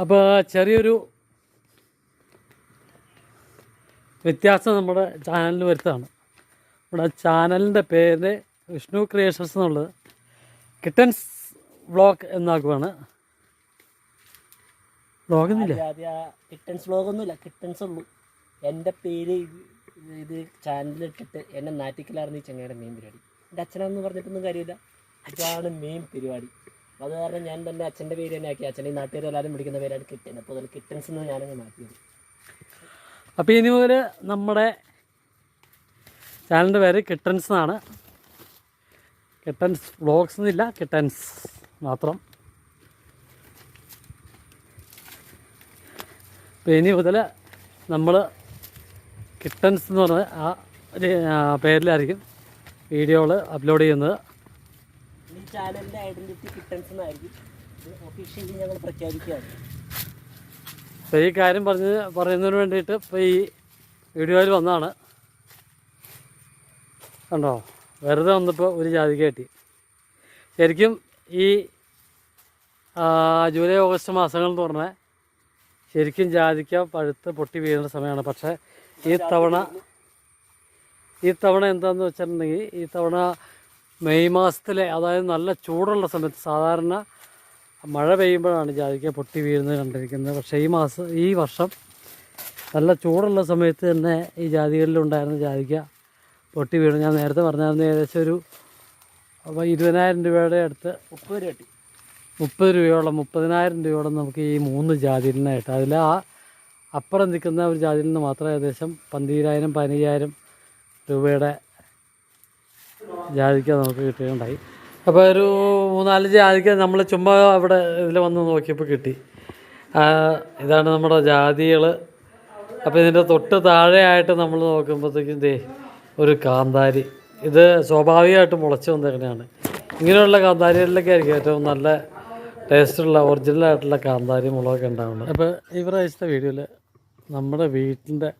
അപ്പോൾ ചെറിയൊരു വ്യത്യാസം നമ്മുടെ ചാനലിൽ വരുത്താണ് നമ്മുടെ ചാനലിന്റെ പേര് വിഷ്ണു ക്രിയേഷൻസ് എന്നുള്ളത് കിട്ടൻസ് വ്ളോഗ് എന്നാക്കുവാണ്. എന്റെ ഉള്ളൂ. എന്റെ പേര് ഇത് ചാനലിട്ടിട്ട് എന്നെ നാറ്റിക്കലായിരുന്നു ഈ ചങ്ങയുടെ മെയിൻ പരിപാടി. എന്റെ അച്ഛനെന്ന് പറഞ്ഞിട്ടൊന്നും കാര്യമില്ല. അതാണ് മെയിൻ പരിപാടി. അത് കാരണം ഞാൻ തന്നെ അച്ഛന്റെ പേര് തന്നെ ആക്കി. അച്ഛന്റെ നാട്ടുകാർ എല്ലാവരും വിളിക്കുന്ന പേരാണ് കിട്ടൻ അപ്പോൾ അതിൽ കിട്ടൻസ് എന്ന് ഞാനങ്ങ് മാറ്റിയത്. അപ്പോൾ ഇനി മുതൽ നമ്മുടെ ചാനലിന്റെ പേര് കിട്ടൻസ് എന്നാണ്. കിട്ടൻസ് വ്ളോഗ്സ് എന്നില്ല കിട്ടൻസ് മാത്രം. അപ്പോൾ ഇനി മുതൽ നമ്മൾ കിട്ടൻസ് എന്ന് പറഞ്ഞ ആ പേരിലായിരിക്കും വീഡിയോകൾ അപ്ലോഡ് ചെയ്യുന്നത്. ചാനലിന്റെ ഐഡന്റിറ്റി കിട്ടൻസ് എന്നായിരിക്കും ഒഫീഷ്യലി ഞങ്ങൾ പ്രഖ്യാപിക്കുകയാണ്. അപ്പോൾ ഈ കാര്യം പറഞ്ഞ് പറയുന്നതിന് വേണ്ടിയിട്ട് ഇപ്പോൾ ഈ വീഡിയോയിൽ വന്നതാണ്. കണ്ടോ? വെറുതെ വന്നപ്പോൾ ഒരു ജാതിക കിട്ടി. ശരിക്കും ഈ ജൂലൈ ഓഗസ്റ്റ് മാസങ്ങൾ എന്ന് പറഞ്ഞാൽ ശരിക്കും ജാതിക്ക പഴുത്ത് പൊട്ടി വീഴുന്ന സമയമാണ്. പക്ഷേ ഈ തവണ ഈ തവണ എന്താണെന്ന് വെച്ചിട്ടുണ്ടെങ്കിൽ ഈ തവണ മെയ് മാസത്തിലെ അതായത് നല്ല ചൂടുള്ള സമയത്ത് സാധാരണ മഴ പെയ്യുമ്പോഴാണ് ജാതിക്ക പൊട്ടി വീഴുന്നത് കണ്ടിരിക്കുന്നത്. പക്ഷേ ഈ മാസം ഈ വർഷം നല്ല ചൂടുള്ള സമയത്ത് തന്നെ ഈ ജാതികളിലുണ്ടായിരുന്ന ജാതിക്ക പൊട്ടി വീണു. ഞാൻ നേരത്തെ പറഞ്ഞായിരുന്നു ഏകദേശം ഒരു അപ്പോൾ ഇരുപതിനായിരം രൂപയുടെ അടുത്ത് മുപ്പത് രൂപ കിട്ടി. മുപ്പത് രൂപയോളം മുപ്പതിനായിരം രൂപയോളം നമുക്ക് ഈ മൂന്ന് ജാതിലിനായിട്ട് അതിൽ ആ അപ്പുറം നിൽക്കുന്ന ഒരു ജാതിയിൽ നിന്ന് മാത്രം ഏകദേശം പന്തീരായിരം പതിനയ്യായിരം രൂപയുടെ ജാതിക്ക നമുക്ക് കിട്ടുകയുണ്ടായി അപ്പോൾ ഒരു മൂന്നാൽ ജാതിക്ക നമ്മൾ ചുമ്മാ അവിടെ ഇതിൽ വന്ന് നോക്കിയപ്പോൾ കിട്ടി. ഇതാണ് നമ്മുടെ ജാതികൾ അപ്പോൾ ഇതിന്റെ തൊട്ട് താഴെയായിട്ട് നമ്മൾ നോക്കുമ്പോഴത്തേക്കും ദേ ഒരു കാന്താരി. ഇത് സ്വാഭാവികമായിട്ട് മുളച്ച് വന്നിരിക്കുന്നതാണ് ഇങ്ങനെയുള്ള കാന്താരികളിലൊക്കെ ആയിരിക്കും ഏറ്റവും നല്ല ടേസ്റ്റുള്ള ഒറിജിനൽ ആയിട്ടുള്ള കാന്താരി മുളകൊക്കെ ഉണ്ടാവുന്നത്. അപ്പോൾ ഈ പ്രാവശ്യത്തെ വീഡിയോയിൽ നമ്മുടെ വീട്ടിന്റെ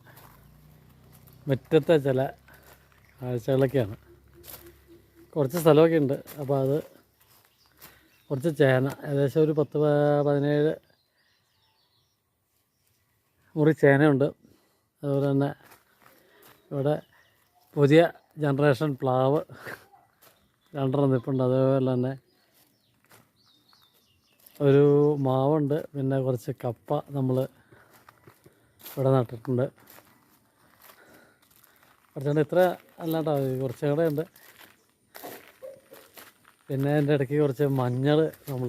മുറ്റത്തെ ചില കാഴ്ചകളൊക്കെയാണ്. കുറച്ച് സ്ഥലമൊക്കെ ഉണ്ട്. അപ്പോൾ അത് കുറച്ച് ചേന. ഏകദേശം ഒരു പത്ത് പതിനേഴ് മുറി ചേനയുണ്ട്. അതുപോലെ തന്നെ ഇവിടെ പുതിയ ജനറേഷൻ പ്ലാവ് രണ്ടെണ്ണം നിൽപ്പുണ്ട് അതേപോലെ തന്നെ ഒരു മാവുണ്ട്. പിന്നെ കുറച്ച് കപ്പ നമ്മൾ ഇവിടെ നട്ടിട്ടുണ്ട്. കുറച്ചുകൂടെ ഇത്ര അല്ലാണ്ടാവും കുറച്ചുകൂടെ ഉണ്ട്. പിന്നെ എന്റെ ഇടയ്ക്ക് കുറച്ച് മഞ്ഞൾ നമ്മൾ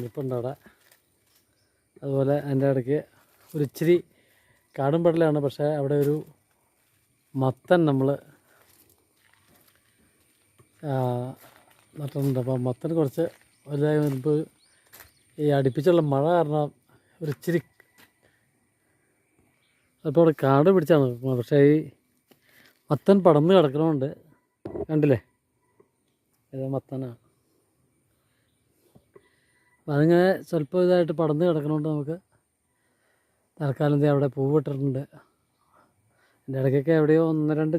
നിൽപ്പുണ്ട് അവിടെ. അതുപോലെ എന്റെ ഇടയ്ക്ക് ഒരു ഇച്ചിരി കാടും പടലാണ് പക്ഷേ അവിടെ ഒരു മത്തൻ നമ്മൾ നട്ടിട്ടുണ്ട്. അപ്പോൾ മത്തൻ കുറച്ച് വലുതായി മുൻപ് ഈ അടുപ്പിച്ചുള്ള മഴ കാരണം ഒരു ഇച്ചിരി അപ്പോൾ അവിടെ കാട് പിടിച്ചാണ്. പക്ഷേ ഈ മത്തൻ പടന്ന് കിടക്കണമുണ്ട് കണ്ടില്ലേ? ഇത് മത്തനാണ് അപ്പം അതിങ്ങനെ സ്വല്പം ഇതായിട്ട് പടന്ന് കിടക്കണോണ്ട് നമുക്ക്. തൽക്കാലം അവിടെ പൂവിട്ടിട്ടുണ്ട് എന്റെ ഇടയ്ക്കൊക്കെ എവിടെയോ ഒന്ന് രണ്ട്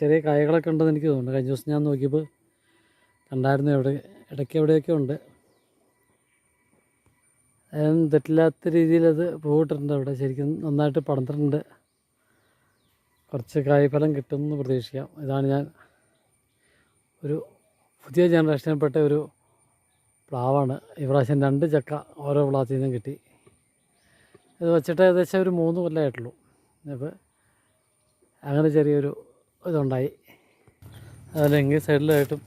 ചെറിയ കായകളൊക്കെ ഉണ്ടെന്ന് എനിക്ക് തോന്നുന്നു. കഴിഞ്ഞ ദിവസം ഞാൻ നോക്കിയപ്പോൾ കണ്ടായിരുന്നു എവിടെ ഇടയ്ക്ക് എവിടെയൊക്കെ ഉണ്ട്. അതൊന്നും തെറ്റില്ലാത്ത രീതിയിൽ അത് പൂവിട്ടിട്ടുണ്ട് അവിടെ. ശരിക്കും നന്നായിട്ട് പടർന്നിട്ടുണ്ട്. കുറച്ച് കായ്ഫലം കിട്ടുമെന്ന് പ്രതീക്ഷിക്കാം. ഇതാണ് ഞാൻ ഒരു പുതിയ ജനറേഷനിൽപ്പെട്ട ഒരു പ്ലാവാണ്. ഈ പ്രാവശ്യം രണ്ട് ചക്ക ഓരോ പ്ലാത്തിൽ നിന്നും കിട്ടി. ഇത് വെച്ചിട്ട് ഏകദേശം ഒരു മൂന്ന് കൊല്ലമായിട്ടുള്ളൂ അപ്പോൾ അങ്ങനെ ചെറിയൊരു ഇതുണ്ടായി. അതിലെങ്കിൽ സൈഡിലായിട്ടും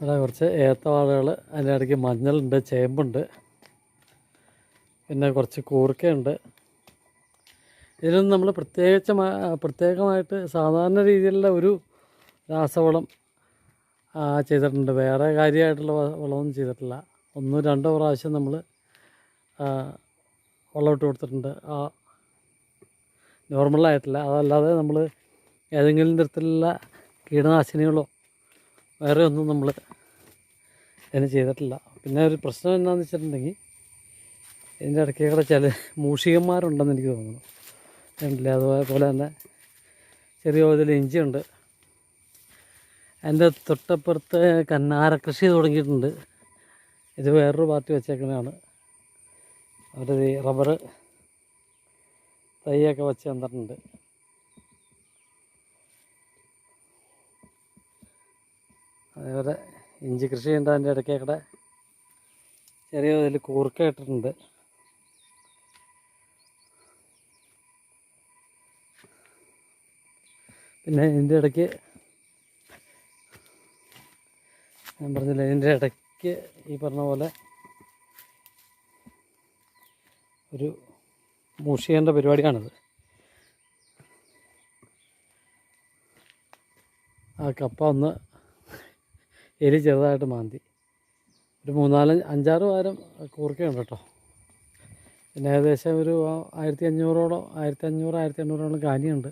ഇവിടെ കുറച്ച് ഏത്തവാഴകൾ അതിന്റെ ഇടയ്ക്ക് മഞ്ഞളുണ്ട് ചേമ്പുണ്ട്. പിന്നെ കുറച്ച് കൂർക്കയുണ്ട്. ഇതിനൊന്നും നമ്മൾ പ്രത്യേകിച്ച് പ്രത്യേകമായിട്ട് സാധാരണ രീതിയിലുള്ള ഒരു രാസവളം ചെയ്തിട്ടുണ്ട്. വേറെ കാര്യമായിട്ടുള്ള വളമൊന്നും ചെയ്തിട്ടില്ല. ഒന്നോ രണ്ടോ പ്രാവശ്യം നമ്മൾ വളമിട്ട് കൊടുത്തിട്ടുണ്ട്. ആ നോർമലായിട്ടില്ല അതല്ലാതെ നമ്മൾ ഏതെങ്കിലും തരത്തിലുള്ള കീടനാശിനികളോ വേറെ ഒന്നും നമ്മൾ അതിന് ചെയ്തിട്ടില്ല. പിന്നെ ഒരു പ്രശ്നം എന്താണെന്ന് വെച്ചിട്ടുണ്ടെങ്കിൽ ഇതിന്റെ ഇടയ്ക്ക് കൂടെ ചില മൂഷികന്മാരുണ്ടെന്ന് എനിക്ക് തോന്നുന്നു. അതുപോലെ തന്നെ ചെറിയ തോതിൽ ഇഞ്ചിയുണ്ട്. എന്റെ തൊട്ടപ്പുറത്ത് കന്നാര കൃഷി തുടങ്ങിയിട്ടുണ്ട്. ഇത് വേറൊരു പാർട്ടി വെച്ചേക്കുന്നതാണ്. അവർ റബ്ബർ തൈയൊക്കെ വെച്ച് തന്നിട്ടുണ്ട്. അതേപോലെ ഇഞ്ചി കൃഷി ഉണ്ട് അതിന്റെ ഇടയ്ക്കൊക്കെ ചെറിയ ഇതിൽ കൂർക്ക ഇട്ടിട്ടുണ്ട്. പിന്നെ ഇതിന്റെ ഇടയ്ക്ക് ഞാൻ പറഞ്ഞില്ല ഇതിന്റെ ഇടയ്ക്ക് ഈ പറഞ്ഞ പോലെ ഒരു മൂഷിയേന്റെ പരിപാടിയാണിത്. ആ കപ്പ ഒന്ന് എലി ചെറുതായിട്ട് മാന്തി. ഒരു മൂന്നാൽ അഞ്ചാറ് വാരം കൂർക്കയുണ്ട് കേട്ടോ. പിന്നെ ഏകദേശം ഒരു ആയിരത്തി അഞ്ഞൂറോളം ആയിരത്തി അഞ്ഞൂറ് ആയിരത്തി എണ്ണൂറോളം കാനിയുണ്ട്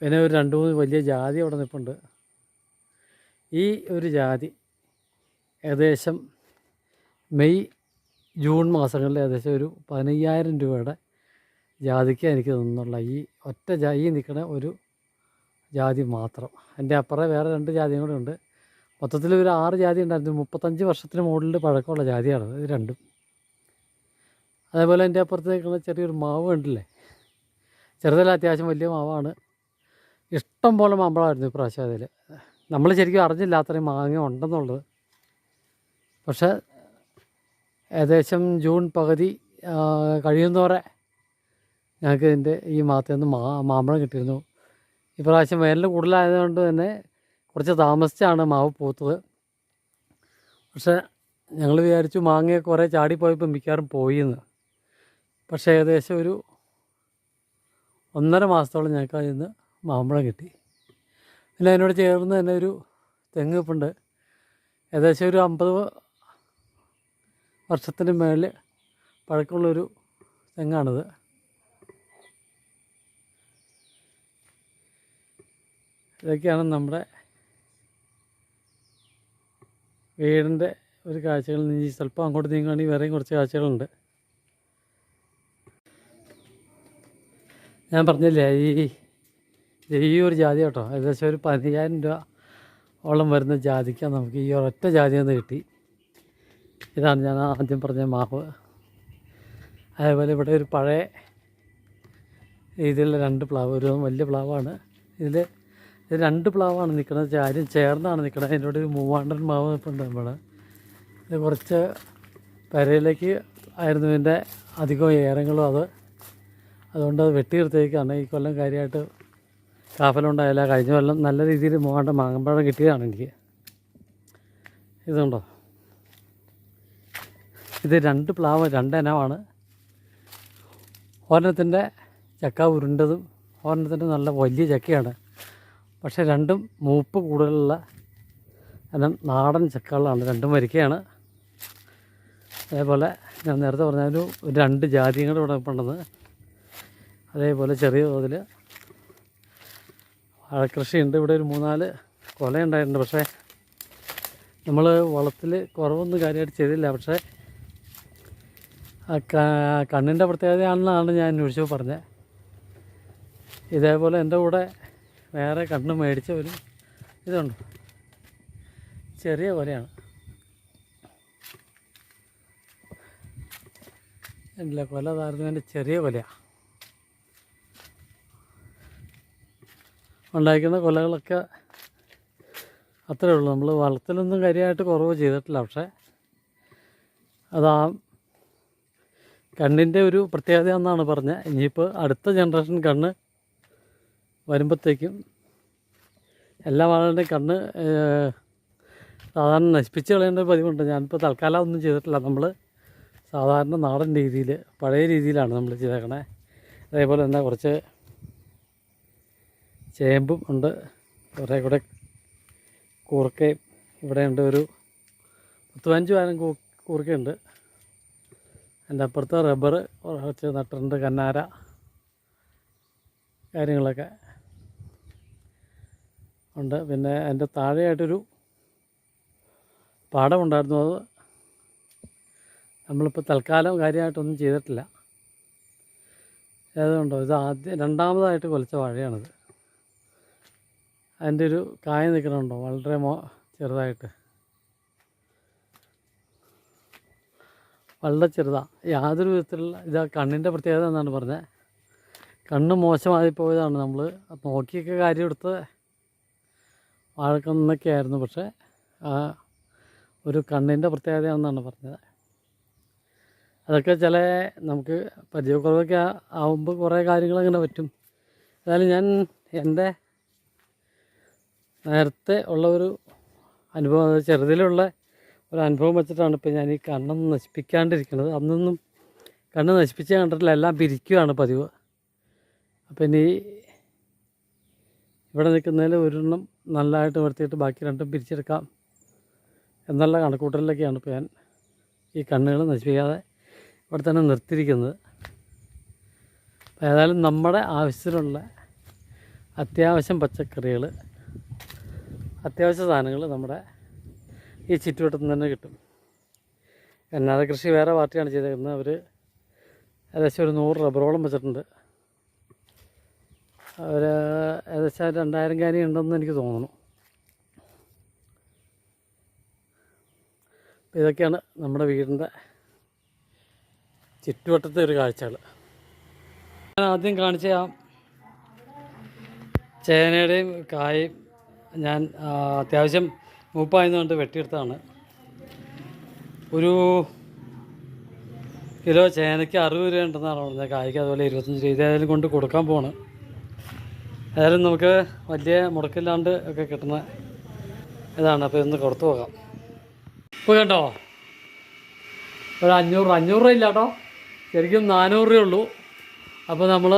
പിന്നെ ഒരു രണ്ട് മൂന്ന് വലിയ ജാതി അവിടെ നിൽപ്പുണ്ട് ഈ ഒരു ജാതി ഏകദേശം മെയ് ജൂൺ മാസങ്ങളിൽ ഏകദേശം ഒരു പതിനയ്യായിരം രൂപയുടെ ജാതിക്ക് എനിക്ക് തന്നുള്ള ഈ ഒറ്റ ജാ ഈ നിൽക്കുന്ന ഒരു ജാതി മാത്രം. എന്റെ അപ്പുറം വേറെ രണ്ട് ജാതിയും കൂടെ ഉണ്ട്. മൊത്തത്തിൽ ഒരു ആറ് ജാതി ഉണ്ടായിരുന്നു. മുപ്പത്തഞ്ച് വർഷത്തിന് മുകളിൽ പഴക്കമുള്ള ജാതിയാണ് ഇത് രണ്ടും. അതേപോലെ എന്റെ അപ്പുറത്ത് നിൽക്കുന്ന ചെറിയൊരു മാവ് ഉണ്ടല്ലേ ചെറുതല്ല അത്യാവശ്യം വലിയ മാവാണ്. ഇഷ്ടം പോലെ മാമ്പഴമായിരുന്നു ഇപ്രാവശ്യം അതിൽ. നമ്മൾ ശരിക്കും അറിഞ്ഞില്ല അത്രയും മാങ്ങ ഉണ്ടെന്നുള്ളത്. പക്ഷേ ഏകദേശം ജൂൺ പകുതി കഴിയുന്നതോടെ ഞങ്ങൾക്ക് ഇതിന്റെ ഈ മാസത്തിൽ നിന്ന് മാ മാമ്പഴം കിട്ടിയിരുന്നു. ഇപ്രാവശ്യം വേനൽ കൂടുതലായതുകൊണ്ട് തന്നെ കുറച്ച് താമസിച്ചാണ് മാവ് പൂത്തത്. പക്ഷേ ഞങ്ങൾ വിചാരിച്ചു മാങ്ങയൊക്കെ കുറേ ചാടിപ്പോയപ്പോൾ മിക്കവാറും പോയിന്ന്. പക്ഷേ ഏകദേശം ഒരു ഒന്നര മാസത്തോളം ഞങ്ങൾക്ക് അതിൽ നിന്ന് മാമ്പഴം കിട്ടി. പിന്നെ അതിനോട് ചേർന്ന് തന്നെ ഒരു തെങ്ങ് ഇപ്പുണ്ട്. ഏകദേശം ഒരു അമ്പത് വർഷത്തിന് മേളിൽ പഴക്കമുള്ളൊരു തെങ്ങാണിത്. ഇതൊക്കെയാണ് നമ്മുടെ വീടിന്റെ ഒരു കാഴ്ചകൾ. നീ സ്വല്പം അങ്ങോട്ട് നീങ്ങുകയാണെങ്കിൽ വേറെയും കുറച്ച് കാഴ്ചകളുണ്ട്. ഞാൻ പറഞ്ഞില്ലേ ഈ ഈ ഒരു ജാതി കേട്ടോ. ഏകദേശം ഒരു പതിനയ്യായിരം രൂപ ഓളം വരുന്ന ജാതിക്കാണ് നമുക്ക് ഈ ഒരൊറ്റ ജാതി ഒന്ന് കിട്ടി. ഇതാണ് ഞാൻ ആദ്യം പറഞ്ഞ മാവ്. അതേപോലെ ഇവിടെ ഒരു പഴയ രീതിയിലുള്ള രണ്ട് പ്ലാവ് ഒരു വലിയ പ്ലാവാണ്. ഇതിൽ ഇത് രണ്ട് പ്ലാവാണ് നിൽക്കുന്നത് ചാര്യം ചേർന്നാണ് നിൽക്കുന്നത് അതിന്റെ ഒരു മൂവാണ്ടൻ മാവ് നിൽപ്പുണ്ട് നമ്മൾ ഇത് കുറച്ച് പെരയിലേക്ക് ആയിരുന്നു ഇതിന്റെ അധികം ഏറങ്ങളും അത്. അതുകൊണ്ട് അത് വെട്ടിയെടുത്തേക്കാണ് ഈ കൊല്ലം കാര്യമായിട്ട് കാഫലുണ്ടായില്ല കഴിഞ്ഞ കൊല്ലം നല്ല രീതിയിൽ മൂവാണ്ടൻ മാങ്ങമ്പഴം കിട്ടിയതാണ് എനിക്ക്. ഇതുണ്ടോ? ഇത് രണ്ട് പ്ലാവ് രണ്ടിനമാണ് ഒരെണ്ണത്തിന്റെ ചക്ക ഉരുണ്ടതും ഒരെണ്ണത്തിന്റെ നല്ല വലിയ ചക്കയാണ്. പക്ഷേ രണ്ടും മൂപ്പ് കൂടുതലുള്ള ഇനം നാടൻ ചക്കകളാണ്. രണ്ടും വരിക്കയാണ്. അതേപോലെ ഞാൻ നേരത്തെ പറഞ്ഞ ഒരു രണ്ട് ജാതിയും ഇവിടെ ഉണ്ടെന്ന്. അതേപോലെ ചെറിയ തോതിൽ വാഴക്കൃഷിയുണ്ട്. ഇവിടെ ഒരു മൂന്നാൽ കൊല ഉണ്ടായിട്ടുണ്ട് പക്ഷേ നമ്മൾ വളത്തിൽ കുറവൊന്നും കാര്യമായിട്ട് ചെയ്തില്ല. പക്ഷേ കണ്ണിന്റെ പ്രത്യേകതയാണെന്നാണ് ഞാൻ അന്വേഷിച്ചപ്പോൾ പറഞ്ഞത്. ഇതേപോലെ എന്റെ കൂടെ വേറെ കണ്ണ് മേടിച്ച ഒരു ഇതുണ്ട്. ചെറിയ പോലെയാണ്. ഇല്ല കൊല താരതമ്യന്റെ ചെറിയ കൊലയാണ് ഉണ്ടാക്കുന്ന കൊലകളൊക്കെ അത്രേ ഉള്ളൂ. നമ്മൾ വളത്തിലൊന്നും കാര്യമായിട്ട് കുറവ് ചെയ്തിട്ടില്ല. പക്ഷേ അതാ കണ്ണിന്റെ ഒരു പ്രത്യേകത എന്നാണ് പറഞ്ഞത് ഇനിയിപ്പോൾ അടുത്ത ജനറേഷൻ കണ്ണ് വരുമ്പോഴത്തേക്കും എല്ലാ ആളുടെയും കണ്ണ് സാധാരണ നശിപ്പിച്ച് കളയേണ്ട ഒരു പതിവുണ്ട്. ഞാനിപ്പോൾ തൽക്കാലം ഒന്നും ചെയ്തിട്ടില്ല. നമ്മൾ സാധാരണ നാടൻ രീതിയിൽ പഴയ രീതിയിലാണ് നമ്മൾ ചെയ്തേക്കണേ. അതേപോലെ തന്നെ കുറച്ച് ചേമ്പും ഉണ്ട്. കുറേ കൂടെ കൂർക്കയും ഇവിടെയുണ്ട്. ഒരു പത്ത് പതിനഞ്ച് വാരം കൂർക്കയുണ്ട്. എന്റെ അപ്പുറത്ത് റബ്ബർ കുറച്ച് നട്ടിട്ടുണ്ട് കന്നാര കാര്യങ്ങളൊക്കെ ഉണ്ട്. പിന്നെ എന്റെ താഴെയായിട്ടൊരു പാടമുണ്ടായിരുന്നു. അത് നമ്മളിപ്പോൾ തൽക്കാലം കാര്യമായിട്ടൊന്നും ചെയ്തിട്ടില്ല. ഏതുകൊണ്ടോ ഇത് ആദ്യം രണ്ടാമതായിട്ട് കൊലച്ച വാഴയാണിത്. അതിന്റെ ഒരു കായ നിൽക്കണുണ്ടോ വളരെ മോ ചെറുതായിട്ട്. വളരെ ചെറുതാണ് യാതൊരു വിധത്തിലുള്ള ഇതാ കണ്ണിന്റെ പ്രത്യേകത എന്നാണ് പറഞ്ഞത് കണ്ണ് മോശമായി പോയതാണ് നമ്മൾ നോക്കിയൊക്കെ കാര്യം എടുത്ത് വാഴക്കന്നൊക്കെ ആയിരുന്നു പക്ഷേ ആ ഒരു കണ്ണിന്റെ പ്രത്യേകതയാണെന്നാണ് പറഞ്ഞത്. അതൊക്കെ ചില നമുക്ക് പരിചയക്കുറവൊക്കെ ആവുമ്പോൾ കുറേ കാര്യങ്ങൾ അങ്ങനെ പറ്റും. എന്നാലും ഞാൻ എന്റെ നേരത്തെ ഉള്ള ഒരു അനുഭവം ചെറുതിലുള്ള ഒരു അനുഭവം വെച്ചിട്ടാണ് ഇപ്പോൾ ഞാൻ ഈ കണ്ണൊന്നും നശിപ്പിക്കാണ്ടിരിക്കുന്നത് അന്നൊന്നും കണ്ണ് നശിപ്പിച്ച് കണ്ടിട്ടില്ല എല്ലാം പിരിക്കുകയാണ് പതിവ്. അപ്പം ഇനി ഇവിടെ നിൽക്കുന്നതിൽ ഒരെണ്ണം നല്ലതായിട്ട് നിർത്തിയിട്ട് ബാക്കി രണ്ടും പിരിച്ചെടുക്കാം എന്നുള്ള കണക്കൂട്ടലിലൊക്കെയാണ് ഇപ്പോൾ ഞാൻ ഈ കണ്ണുകൾ നശിപ്പിക്കാതെ ഇവിടെ തന്നെ നിർത്തിയിരിക്കുന്നത്. ഏതായാലും നമ്മുടെ ആവശ്യത്തിനുള്ള അത്യാവശ്യം പച്ചക്കറികൾ അത്യാവശ്യ സാധനങ്ങൾ നമ്മുടെ ഈ ചുറ്റുവട്ടത്ത് നിന്ന് തന്നെ കിട്ടും. എന്നാതെ കൃഷി വേറെ പാർട്ടിയാണ് ചെയ്തേക്കുന്നത് അവർ ഏകദേശം ഒരു നൂറ് റബ്ബറോളം വെച്ചിട്ടുണ്ട്. അവർ ഏകദേശം രണ്ടായിരം കാനി ഉണ്ടെന്ന് എനിക്ക് തോന്നുന്നു. അപ്പോൾ ഇതൊക്കെയാണ് നമ്മുടെ വീടിന്റെ ചുറ്റുവട്ടത്തെ ഒരു കാഴ്ചകൾ ഞാൻ ആദ്യം കാണിച്ച ആ ചേനയുടെയും കായും ഞാൻ അത്യാവശ്യം മൂപ്പായെന്ന് വെട്ടിയെടുത്താണ് ഒരു കിലോ ചേനയ്ക്ക് അറുപത് രൂപ ഉണ്ടെന്നാണ് പറഞ്ഞത്. കായ്ക്ക് അതുപോലെ ഇരുപത്തഞ്ച് രൂപ. ഇതേതായാലും കൊണ്ട് കൊടുക്കാൻ പോവാണ്. ഏതായാലും നമുക്ക് വലിയ മുടക്കില്ലാണ്ട് ഒക്കെ കിട്ടുന്ന ഇതാണ്. അപ്പോൾ ഇന്ന് കൊടുത്തു പോകാം ഇപ്പോൾ കേട്ടോ ഒരു അഞ്ഞൂറ് അഞ്ഞൂറ് രൂപ ഇല്ല കേട്ടോ. ശരിക്കും നാനൂറ് രൂപ ഉള്ളൂ. അപ്പോൾ നമ്മൾ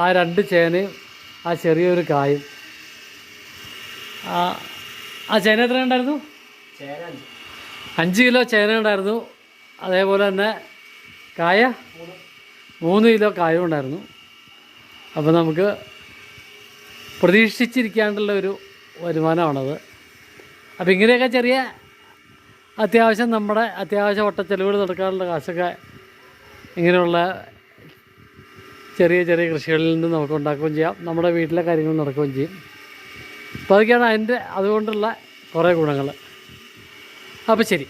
ആ രണ്ട് ചേനയും ആ ചെറിയൊരു കായും ആ ആ ചേന എത്ര ഉണ്ടായിരുന്നു? അഞ്ച്. കിലോ ചേന ഉണ്ടായിരുന്നു. അതേപോലെ തന്നെ കായ? മൂന്ന്. കിലോ കായും ഉണ്ടായിരുന്നു. അപ്പോൾ നമുക്ക് പ്രതീക്ഷിച്ചിരിക്കാണ്ടുള്ള ഒരു വരുമാനമാണത്. അപ്പോൾ ഇങ്ങനെയൊക്കെ ചെറിയ അത്യാവശ്യം നമ്മുടെ അത്യാവശ്യ ഒട്ടച്ചെലവുകൾ നടക്കാനുള്ള കാശൊക്കെ ഇങ്ങനെയുള്ള ചെറിയ ചെറിയ കൃഷികളിൽ നിന്ന് നമുക്ക് ഉണ്ടാക്കുകയും ചെയ്യാം. നമ്മുടെ വീട്ടിലെ കാര്യങ്ങൾ നടക്കുകയും ചെയ്യും. അപ്പോൾ അതൊക്കെയാണ് അതിന്റെ അതുകൊണ്ടുള്ള കുറേ ഗുണങ്ങൾ. അപ്പോൾ ശരി.